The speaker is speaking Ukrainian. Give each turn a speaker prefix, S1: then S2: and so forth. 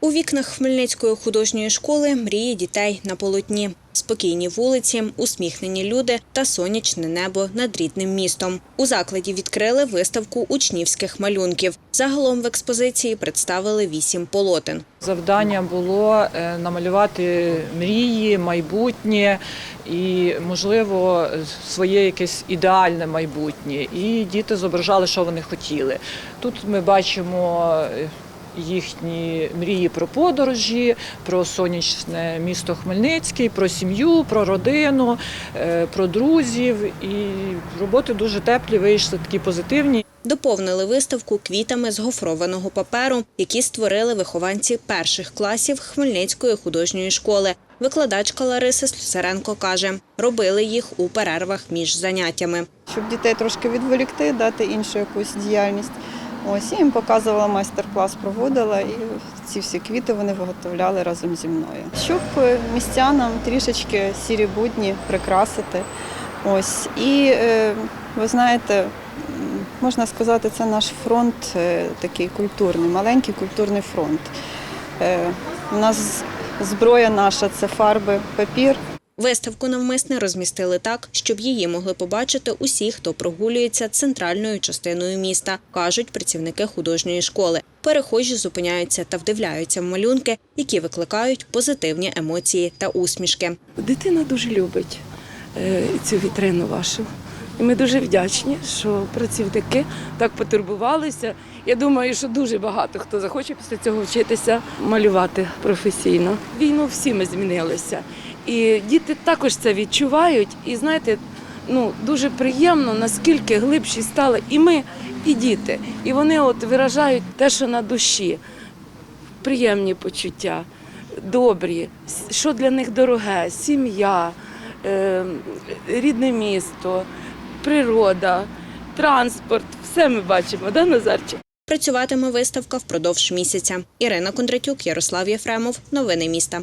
S1: У вікнах Хмельницької художньої школи мрії дітей на полотні. Спокійні вулиці, усміхнені люди та сонячне небо над рідним містом. У закладі відкрили виставку учнівських малюнків. Загалом в експозиції представили вісім полотен.
S2: Завдання було е, намалювати мрії, майбутнє і, можливо, своє якесь ідеальне майбутнє. І діти зображали, що вони хотіли. Тут ми бачимо. Їхні мрії про подорожі, про сонячне місто Хмельницький, про сім'ю, про родину, е, про друзів. І роботи дуже теплі, вийшли такі позитивні.
S1: Доповнили виставку квітами з гофрованого паперу, які створили вихованці перших класів Хмельницької художньої школи. Викладачка Лариса Слюсаренко каже, робили їх у перервах між заняттями.
S3: щоб дітей трошки відволікти, дати іншу якусь діяльність. Ось я їм показувала майстер-клас, проводила, і ці всі квіти вони виготовляли разом зі мною. Щоб е, містянам трішечки сірі будні прикрасити. Ось і е, ви знаєте, можна сказати, це наш фронт е, такий культурний, маленький культурний фронт. У нас зброя наша це фарби, папір.
S1: Виставку навмисне розмістили так, щоб її могли побачити усі, хто прогулюється центральною частиною міста, кажуть працівники художньої школи. Перехожі зупиняються та вдивляються в малюнки, які викликають позитивні емоції та усмішки.
S4: Дитина дуже любить е, цю вітрину вашу. І ми дуже вдячні, що працівники так потурбувалися. Я думаю, що дуже багато хто захоче після цього вчитися малювати професійно. Війну всі ми змінилися. І діти також це відчувають. І знаєте, ну дуже приємно, наскільки глибші стали і ми, і діти. І вони от виражають те, що на душі приємні почуття, добрі, що для них дороге, сім'я, е, рідне місто, природа, транспорт. Все ми бачимо, да, Назарчик?
S1: Працюватиме виставка впродовж місяця. Ірина Кондратюк, Ярослав Єфремов. Новини міста.